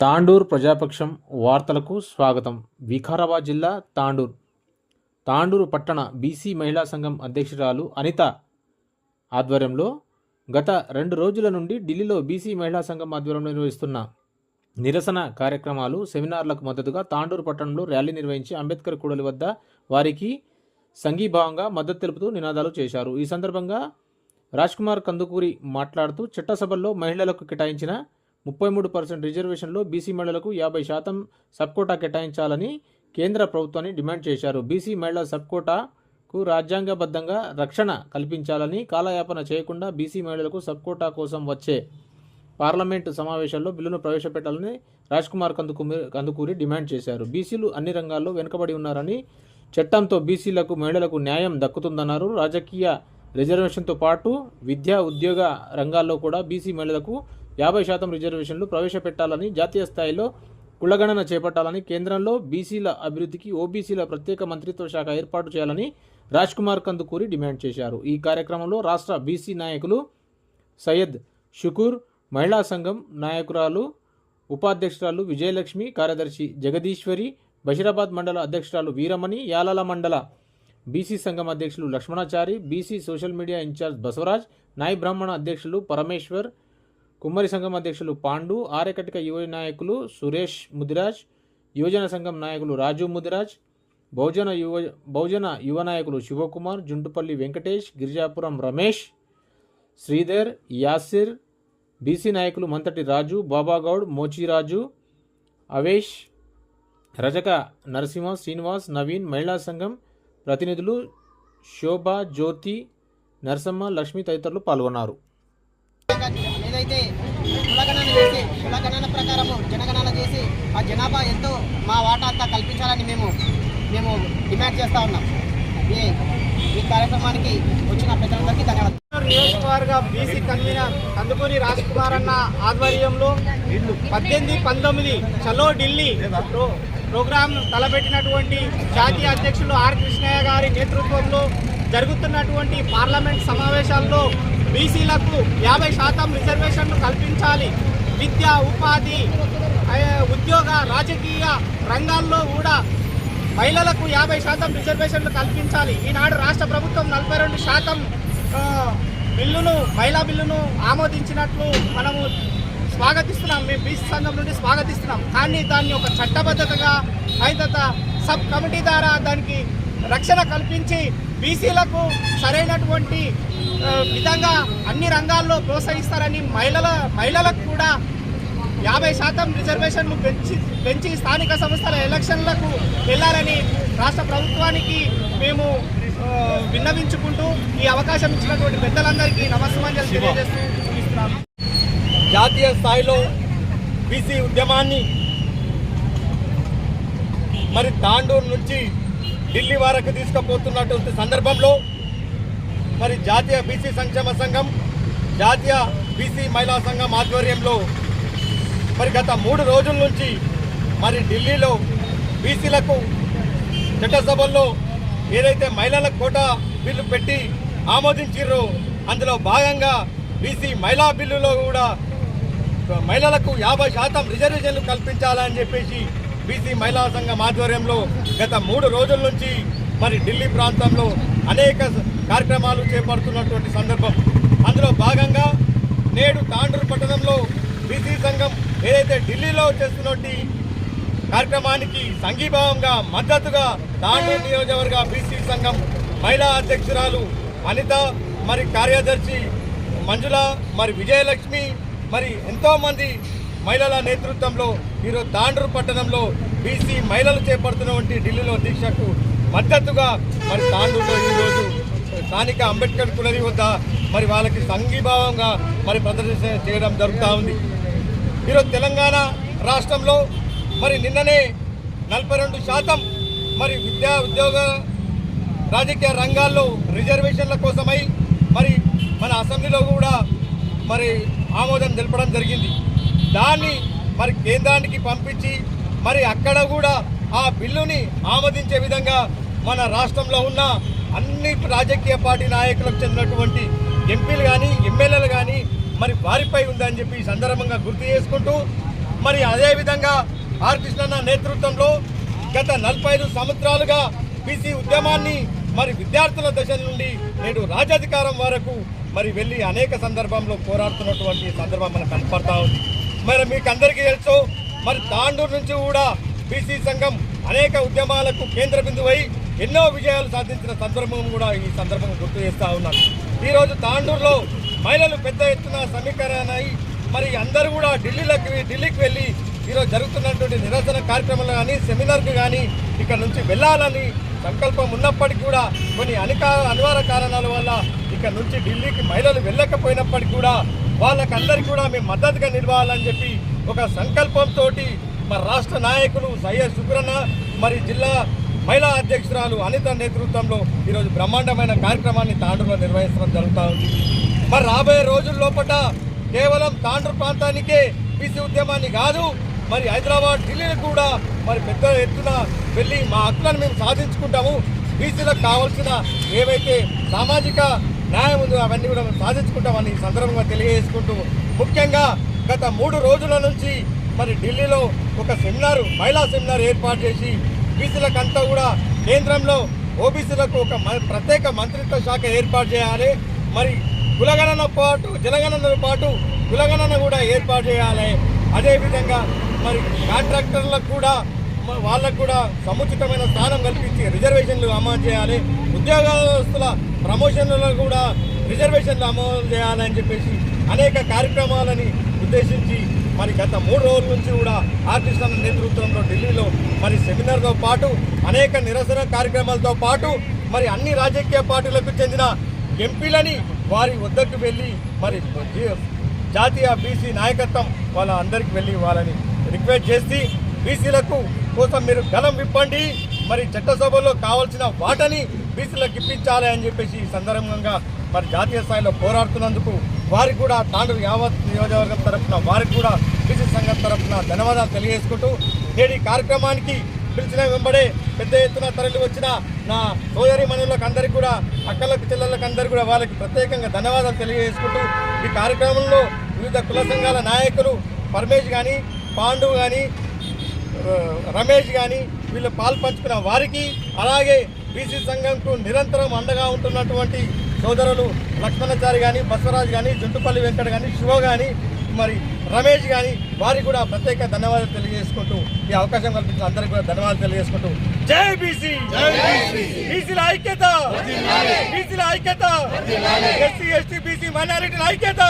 తాండూర్ ప్రజాపక్షం వార్తలకు స్వాగతం. వికారాబాద్ జిల్లా తాండూర్. తాండూరు పట్టణ బీసీ మహిళా సంఘం అధ్యక్షురాలు అనిత ఆధ్వర్యంలో గత రెండు రోజుల నుండి ఢిల్లీలో బీసీ మహిళా సంఘం ఆధ్వర్యంలో నిర్వహిస్తున్న నిరసన కార్యక్రమాలు సెమినార్లకు మద్దతుగా తాండూరు పట్టణంలో ర్యాలీ నిర్వహించి అంబేద్కర్ కూడలి వద్ద వారికి సంఘీభావంగా మద్దతు తెలుపుతూ నినాదాలు చేశారు. ఈ సందర్భంగా రాజ్కుమార్ కందుకూరి మాట్లాడుతూ చట్టసభల్లో మహిళలకు కేటాయించిన ముప్పై మూడు పర్సెంట్ రిజర్వేషన్లో బీసీ మహిళలకు యాభై శాతం సబ్కోటా కేటాయించాలని కేంద్ర ప్రభుత్వాన్ని డిమాండ్ చేశారు. బీసీ మహిళల సబ్కోటాకు రాజ్యాంగబద్ధంగా రక్షణ కల్పించాలని కాలయాపన చేయకుండా బీసీ మహిళలకు సబ్కోటా కోసం వచ్చే పార్లమెంటు సమావేశాల్లో బిల్లును ప్రవేశపెట్టాలని రాజ్ కుమార్ కందుకూరి కందుకూరి డిమాండ్ చేశారు. బీసీలు అన్ని రంగాల్లో వెనుకబడి ఉన్నారని చట్టంతో బీసీలకు మహిళలకు న్యాయం దక్కుతుందన్నారు. రాజకీయ రిజర్వేషన్తో పాటు విద్యా ఉద్యోగ రంగాల్లో కూడా బీసీ మహిళలకు యాభై శాతం రిజర్వేషన్లు ప్రవేశపెట్టాలని జాతీయ స్థాయిలో కులగణన చేపట్టాలని కేంద్రంలో బీసీల అభివృద్ధికి ఓబీసీల ప్రత్యేక మంత్రిత్వ శాఖ ఏర్పాటు చేయాలని రాజ్ కుమార్ కందుకూరి డిమాండ్ చేశారు. ఈ కార్యక్రమంలో రాష్ట్ర బీసీ నాయకులు సయ్యద్ షుకూర్ మహిళా సంఘం నాయకురాలు ఉపాధ్యక్షురాలు విజయలక్ష్మి కార్యదర్శి జగదీశ్వరి బషీరాబాద్ మండల అధ్యక్షురాలు వీరమణి యాలాల మండల బీసీ సంఘం అధ్యక్షులు Lakshmanachari BC social media in-charge Basavaraj నాయ బ్రాహ్మణ అధ్యక్షులు పరమేశ్వర్ కుమ్మరి సంఘం అధ్యక్షులు పాండు ఆరకటిక యువ నాయకులు సురేష్ ముదిరాజ్ యువజన సంఘం నాయకులు రాజు ముదిరాజ్ బహుజన యువ బహుజన యువ నాయకులు శివకుమార్ జుంటుపల్లి వెంకటేష్ గిరిజాపురం రమేష్ శ్రీధర్ యాసిర్ బీసీ నాయకులు మంతటి రాజు బాబాగౌడ్ మోచిరాజు అవేష్ రజక నరసింహ శ్రీనివాస్ నవీన్ మహిళా సంఘం ప్రతినిధులు శోభ జ్యోతి నరసమ్మ లక్ష్మి తదితరులు పాల్గొన్నారు. ఏదైతే కులగణన చేసి కులగణన ప్రకారము జనగణన చేసి ఆ జనాభా ఎంతో మా వాటా అంతా కల్పించాలని మేము మేము డిమాండ్ చేస్తూ ఉన్నాం. ఈ ఈ కార్యక్రమానికి వచ్చిన ప్రజలందరికీ ధన్యవాదాలు. నియోజకవర్గ బీసీ కన్వీనర్ కందుకూరి రాజ్ కుమార్ అన్న ఆధ్వర్యంలో పద్దెనిమిది పంతొమ్మిది చలో ఢిల్లీ ప్రో- ప్రోగ్రాం తలపెట్టినటువంటి జాతీయ అధ్యక్షులు ఆర్ కృష్ణయ్య గారి నేతృత్వంలో జరుగుతున్నటువంటి పార్లమెంట్ సమావేశాల్లో బీసీలకు యాభై శాతం రిజర్వేషన్లు కల్పించాలి. విద్య ఉపాధి ఉద్యోగ రాజకీయ రంగాల్లో కూడా మహిళలకు యాభై శాతం రిజర్వేషన్లు కల్పించాలి. ఈనాడు రాష్ట్ర ప్రభుత్వం నలభై రెండు శాతం బిల్లును మహిళా బిల్లును ఆమోదించినట్లు మనము స్వాగతిస్తున్నాం. మేము బీసీ సంఘం నుండి స్వాగతిస్తున్నాం. కానీ దాన్ని ఒక చట్టబద్ధతగా అయితే సబ్ కమిటీ ద్వారా దానికి రక్షణ కల్పించి బీసీలకు సరైనటువంటి విధంగా అన్ని రంగాల్లో ప్రోత్సహిస్తారని మహిళల మహిళలకు కూడా యాభై శాతం రిజర్వేషన్లు పెంచి పెంచి స్థానిక సంస్థల ఎలక్షన్లకు వెళ్ళాలని రాష్ట్ర ప్రభుత్వానికి మేము విన్నవించుకుంటూ ఈ అవకాశం ఇచ్చినటువంటి పెద్దలందరికీ నమస్కారం తెలియజేస్తూ. జాతీయ స్థాయిలో బీసీ ఉద్యమాన్ని మరి తాండూరు నుంచి ఢిల్లీ వరకు తీసుకుపోతున్నటువంటి సందర్భంలో మరి జాతీయ బీసీ సంక్షేమ సంఘం జాతీయ బీసీ మహిళా సంఘం ఆధ్వర్యంలో మరి గత మూడు రోజుల నుంచి మరి ఢిల్లీలో బీసీలకు చట్టసభల్లో ఏదైతే మహిళల కోటా బిల్లు పెట్టి ఆమోదించారో అందులో భాగంగా బీసీ మహిళా బిల్లులో కూడా మహిళలకు యాభై శాతం రిజర్వేషన్లు కల్పించాలని చెప్పేసి బీసీ మహిళా సంఘం ఆధ్వర్యంలో గత మూడు రోజుల నుంచి మరి ఢిల్లీ ప్రాంతంలో అనేక కార్యక్రమాలు చేపడుతున్నటువంటి సందర్భం. అందులో భాగంగా నేడు తాండూరు పట్టణంలో బీసీ సంఘం ఏదైతే ఢిల్లీలో చేస్తున్నటువంటి కార్యక్రమానికి సంఘీభావంగా మద్దతుగా తాండూరు నియోజకవర్గ బీసీ సంఘం మహిళా అధ్యక్షురాలు అనిత మరి కార్యదర్శి మంజుల మరి విజయలక్ష్మి మరి ఎంతోమంది మహిళల నేతృత్వంలో ఈరోజు తాండూరు పట్టణంలో బీసీ మహిళలు చేపడుతున్నటువంటి ఢిల్లీలో దీక్షకు మద్దతుగా మరి తాండూరులో ఈరోజు స్థానిక అంబేద్కర్ కులరి వద్ద మరి వాళ్ళకి సంఘీభావంగా మరి ప్రదర్శన చేయడం జరుగుతూ ఉంది. ఈరోజు తెలంగాణ రాష్ట్రంలో మరి నిన్ననే నలభై రెండు శాతం మరి విద్యా ఉద్యోగ రాజకీయ రంగాల్లో రిజర్వేషన్ల కోసమై మరి మన అసెంబ్లీలో కూడా మరి ఆమోదం తెలపడం జరిగింది. దాన్ని మరి కేంద్రానికి పంపించి మరి అక్కడ కూడా ఆ బిల్లుని ఆమోదించే విధంగా మన రాష్ట్రంలో ఉన్న అన్ని రాజకీయ పార్టీ నాయకులకు చెందినటువంటి ఎంపీలు కానీ ఎమ్మెల్యేలు కానీ మరి వారిపై ఉందని చెప్పి ఈ సందర్భంగా గుర్తు చేసుకుంటూ మరి అదేవిధంగా ఆర్ కృష్ణన్న నేతృత్వంలో గత నలభై ఐదు సంవత్సరాలుగా బీసీ ఉద్యమాన్ని మరి విద్యార్థుల దశ నుండి నేడు రాజ్యాధికారం వరకు మరి వెళ్ళి అనేక సందర్భంలో పోరాడుతున్నటువంటి సందర్భం మనకు కనపడతా ఉంది. మరి మీకు అందరికీ తెలుసు మరి తాండూరు నుంచి కూడా బీసీ సంఘం అనేక ఉద్యమాలకు కేంద్ర బిందువై ఎన్నో విజయాలు సాధించిన సందర్భం కూడా ఈ సందర్భం గుర్తు చేస్తూ ఉన్నాను. ఈరోజు తాండూరులో మహిళలు పెద్ద ఎత్తున సమీకరణ మరి అందరూ కూడా ఢిల్లీలోకి ఢిల్లీకి వెళ్ళి ఈరోజు జరుగుతున్నటువంటి నిరసన కార్యక్రమాలు కానీ సెమినార్కు కానీ ఇక్కడ నుంచి వెళ్ళాలని సంకల్పం ఉన్నప్పటికీ కూడా కొన్ని అనికా అనివార్య కారణాల వల్ల ఇక్కడ నుంచి ఢిల్లీకి మహిళలు వెళ్ళకపోయినప్పటికీ కూడా వాళ్ళకందరికీ కూడా మేము మద్దతుగా నిలవాలని చెప్పి ఒక సంకల్పంతో మరి రాష్ట్ర నాయకులు సయ్యద్ శుక్రన్న మరి జిల్లా మహిళా అధ్యక్షురాలు అనిత నేతృత్వంలో ఈరోజు బ్రహ్మాండమైన కార్యక్రమాన్ని తాండ్రులో నిర్వహించడం జరుగుతూ ఉంది. మరి రాబోయే రోజుల లోపల కేవలం తాండ్రు ప్రాంతానికే బీసీ ఉద్యమాన్ని కాదు మరి హైదరాబాద్ ఢిల్లీని కూడా మరి పెద్ద ఎత్తున వెళ్ళి మా హక్కులను మేము సాధించుకుంటాము. బీసీలకు కావాల్సిన ఏవైతే సామాజిక న్యాయం ఉందో అవన్నీ కూడా మేము సాధించుకుంటామని ఈ సందర్భంగా తెలియజేసుకుంటూ ముఖ్యంగా గత మూడు రోజుల నుంచి మరి ఢిల్లీలో ఒక సెమినార్ మహిళా సెమినార్ ఏర్పాటు చేసి బీసీలకంతా కూడా కేంద్రంలో ఓబీసీలకు ఒక మ- ప్రత్యేక మంత్రిత్వ శాఖ ఏర్పాటు చేయాలి. మరి కులగణన పాటు జనగణనతో పాటు కులగణన కూడా ఏర్పాటు చేయాలి. అదేవిధంగా మరి కాంట్రాక్టర్లకు కూడా వాళ్ళకు కూడా సముచితమైన స్థానం కల్పించి రిజర్వేషన్లు అమలు చేయాలి. ఉద్యోగస్తుల ప్రమోషన్లలో కూడా రిజర్వేషన్లు అమలు చేయాలని చెప్పేసి అనేక కార్యక్రమాలని ఉద్దేశించి మరి గత మూడు రోజుల నుంచి కూడా ఆర్టిస్టుల నేతృత్వంలో ఢిల్లీలో మరి సెమినార్తో పాటు అనేక నిరసన కార్యక్రమాలతో పాటు మరి అన్ని రాజకీయ పార్టీలకు చెందిన ఎంపీలని వారి వద్దకు వెళ్ళి మరి జీ- జాతీయ బీసీ నాయకత్వం వాళ్ళ అందరికి వెళ్ళి వాళ్ళని రిక్వెస్ట్ చేసి బీసీలకు కోసం మీరు గలం విప్పండి. మరి చట్టసభలో కావాల్సిన వాటని బీసీలకు ఇప్పించాలి అని చెప్పేసి ఈ సందర్భంగా మరి జాతీయ స్థాయిలో పోరాడుతున్నందుకు వారికి కూడా తాండూరు యావత్ నియోజకవర్గం తరఫున వారికి కూడా బీసీ సంఘం తరఫున ధన్యవాదాలు తెలియజేసుకుంటూ నేడు కార్యక్రమానికి పిలిచిన వెంబడే పెద్ద ఎత్తున తరలి వచ్చిన నా సోదరి మనులకు అందరికీ కూడా అక్కలకు చెల్లెళ్ళకు అందరికీ కూడా వాళ్ళకి ప్రత్యేకంగా ధన్యవాదాలు తెలియజేసుకుంటూ ఈ కార్యక్రమంలో వివిధ కుల సంఘాల నాయకులు పరమేష్ కానీ పాండు కానీ రమేష్ కానీ వీళ్ళు పాలు పంచుకున్న వారికి అలాగే బీసీ సంఘంకు నిరంతరం అండగా ఉంటున్నటువంటి సోదరులు లక్ష్మణాచారి కానీ బసవరాజు కానీ జుంటుపల్లి వెంకట కానీ శివ కానీ మరి రమేష్ కానీ వారికి కూడా ప్రత్యేక ధన్యవాదాలు తెలియజేసుకుంటూ ఈ అవకాశం కల్పించిన అందరికీ కూడా ధన్యవాదాలు తెలియజేసుకుంటూ జై బీసీ! బీసీల ఐక్యత! బీసీల ఐక్యత! ఎస్సీ ఎస్టీ బీసీ మైనారిటీల ఐక్యత!